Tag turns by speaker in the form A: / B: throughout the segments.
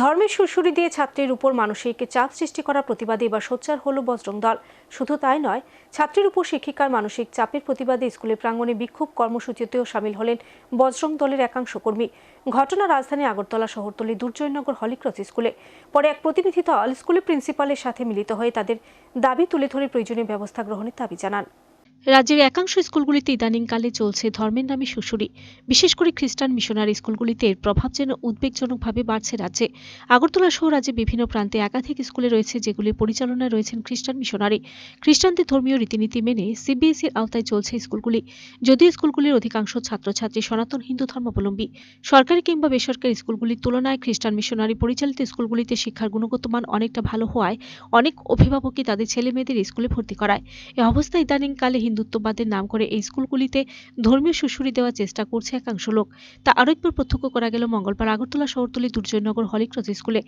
A: ধর্মের সুরসুরি দিয়ে ছাত্রীর উপর মানসিক চাপ সৃষ্টি করার প্রতিবাদে এবার সোচ্চার হল বজরং দল। শুধু তাই নয়, ছাত্রীর উপর শিক্ষিকার মানসিক চাপের প্রতিবাদে স্কুলের প্রাঙ্গণে বিক্ষোভ কর্মসূচিতেও সামিল হলেন বজরং দলের একাংশ কর্মী। ঘটনা রাজধানী আগরতলা শহরতলি দুর্জয়নগর হলিক্রস স্কুলে। পরে এক প্রতিনিধি দল স্কুলের প্রিন্সিপালের সাথে মিলিত হয়ে তাদের দাবি তুলে ধরে প্রয়োজনীয় ব্যবস্থা গ্রহণের দাবি জানান। রাজ্যের একাংশ স্কুলগুলিতে ইদানিংকালে চলছে ধর্মের নামে সুশুরি। বিশেষ করে খ্রিস্টান মিশনারি স্কুলগুলিতে এর প্রভাব যেন উদ্বেগজনকভাবে বাড়ছে রাজ্যে। আগরতলা সহ রাজ্যে বিভিন্ন প্রান্তে একাধিক স্কুলে রয়েছে যেগুলি পরিচালনায় রয়েছেন খ্রিস্টান মিশনারি। খ্রিস্টানদের ধর্মীয় রীতিনীতি মেনে সিবিএসইর আওতায় চলছে স্কুলগুলি। যদিও স্কুলগুলির অধিকাংশ ছাত্রছাত্রী সনাতন হিন্দু ধর্মাবলম্বী, সরকারি কিংবা বেসরকারি স্কুলগুলির তুলনায় খ্রিস্টান মিশনারি পরিচালিত স্কুলগুলিতে শিক্ষার গুণগত মান অনেকটা ভালো হওয়ায় অনেক অভিভাবকই তাদের ছেলে মেয়েদের স্কুলে ভর্তি করায়। এ অবস্থায় ইদানিংকালে হিন্দুত্ববাদের নাম করে এই স্কুলগুলিতে ধর্মীয় সুশুরি দেওয়ার চেষ্টা করছে একাংশ লোক। তা আরও একবার প্রত্যক্ষ করা গেল মঙ্গলবার আগরতলা শহরতলি দুর্জয়নগর হলিক্রস স্কুলে।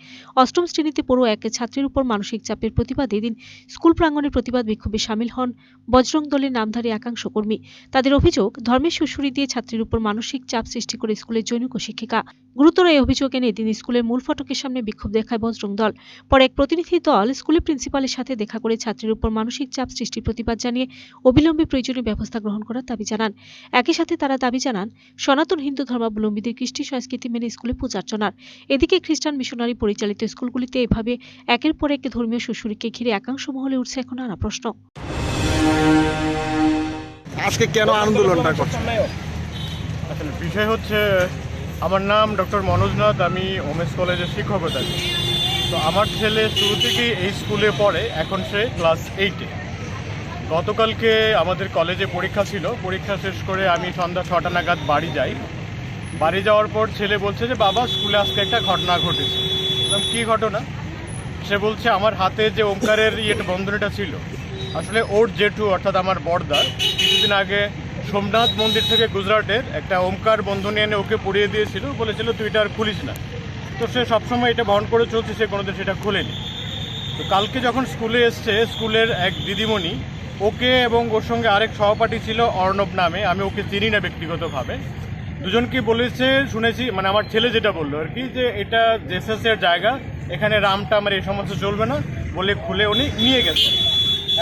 A: অষ্টম শ্রেণীতে পড়ো এক ছাত্রীর উপর মানসিক চাপের প্রতিবাদে এদিন স্কুল প্রাঙ্গণে প্রতিবাদ বিক্ষোভে সামিল হন বজরং দলের নামধারী একাংশ কর্মী। তাদের অভিযোগ, ধর্মের সুশুরি দিয়ে ছাত্রীর উপর মানসিক চাপ সৃষ্টি করে স্কুলের জৈনিক শিক্ষিকা। গুরুতর এই অভিযোগ এনে এদিন স্কুলের মূল ফটকের সামনে বিক্ষোভ দেখায় বজরং দল। পরে এক প্রতিনিধি দল স্কুলের প্রিন্সিপালের সাথে দেখা করে ছাত্রীর উপর মানসিক চাপ সৃষ্টির প্রতিবাদ জানিয়ে অবিলম্বে প্রয়োজনীয় ব্যবস্থা গ্রহণ করার দাবি জানান। একই সাথে তারা দাবি জানান সনাতন হিন্দু ধর্মাবলম্বীদের কৃষ্টি সংস্কৃতি মেনে স্কুলে পূজার্চনার। এদিকে খ্রিস্টান মিশনারি পরিচালিত স্কুলগুলিতে এভাবে একের পর এক ধর্মীয় সুশুরিকে ঘিরে একাংশ মহলে উঠছে এখন নানা প্রশ্ন।
B: আজকে কেন আন্দোলনটা করছেন?
C: আসলে বিষয় হচ্ছে আমার নাম ডক্টর মনোজনাথ আমি ওমেন্স কলেজের শিক্ষকতা তো আমার ছেলে শুরু থেকেই এই স্কুলে পড়ে এখন সে ক্লাস এইটে। গতকালকে আমাদের কলেজে পরীক্ষা ছিল। পরীক্ষা শেষ করে আমি সন্ধ্যা ছটা নাগাদ বাড়ি যাই। বাড়ি যাওয়ার পর ছেলে বলছে যে, বাবা, স্কুলে আজকে একটা ঘটনা ঘটেছে। কী ঘটনা? সে বলছে, আমার হাতে যে ওমকারের ইয়েটা বন্ধনীটা ছিল, আসলে ওর জেঠু, অর্থাৎ আমার বড়দা কিছুদিন আগে সোমনাথ মন্দির থেকে গুজরাটের একটা ওমকার বন্ধনী এনে ওকে পড়িয়ে দিয়েছিল। বলেছিল, তুই এটা আর খুলিস না। তো সে সবসময় এটা বহন করে চলছে, সে কোনোদিন সেটা খোলেনি। তো কালকে যখন স্কুলে এসছে, স্কুলের এক দিদিমণি ওকে এবং ওর সঙ্গে আরেক সহপাঠী ছিল অর্ণব নামে, আমি ওকে চিনি না ব্যক্তিগতভাবে। দুজনকে বলেছে, শুনেছি মানে আমার ছেলে যেটা বলল আর কি, যে এটা জেসাসের জায়গা, এখানে রামটা আমার এই সমস্ত চলবে না বলে খুলে উনি নিয়ে গেছে।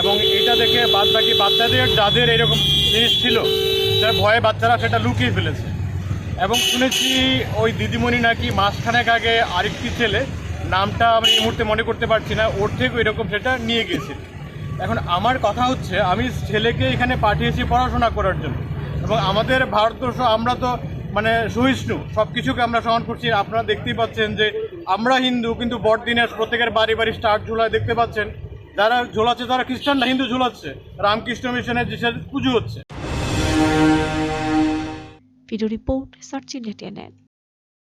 C: এবং এটা দেখে বাদ বাকি বাচ্চাদের, যাদের এরকম জিনিস ছিল সেটা ভয়ে বাচ্চারা সেটা লুকিয়ে ফেলেছে। এবং শুনেছি ওই দিদিমণি নাকি মাসখানেক আগে আরেকটি ছেলে, নামটা আমি এই মুহূর্তে মনে করতে পারছি না, ওর থেকে এরকম সেটা নিয়ে গেছে। এখন আমার কথা হচ্ছে, আমি ছেলেকে এখানে পাঠিয়েছি পড়াশোনা করার জন্য। এবং আমাদের ভারতবর্ষ, আমরা তো মানে সহিষ্ণু সব কিছুকে আমরা সমান করছি। আপনারা দেখতেই পাচ্ছেন যে আমরা হিন্দু, কিন্তু বড়দিনের প্রত্যেকের বাড়ি বাড়ি স্টার ঝুলায় দেখতে পাচ্ছেন। যারা ঝোলাচ্ছে, তারা খ্রিস্টান না, হিন্দু ঝোলাচ্ছে। রামকৃষ্ণ মিশনের যেসব পুজো হচ্ছে।
A: Video report search India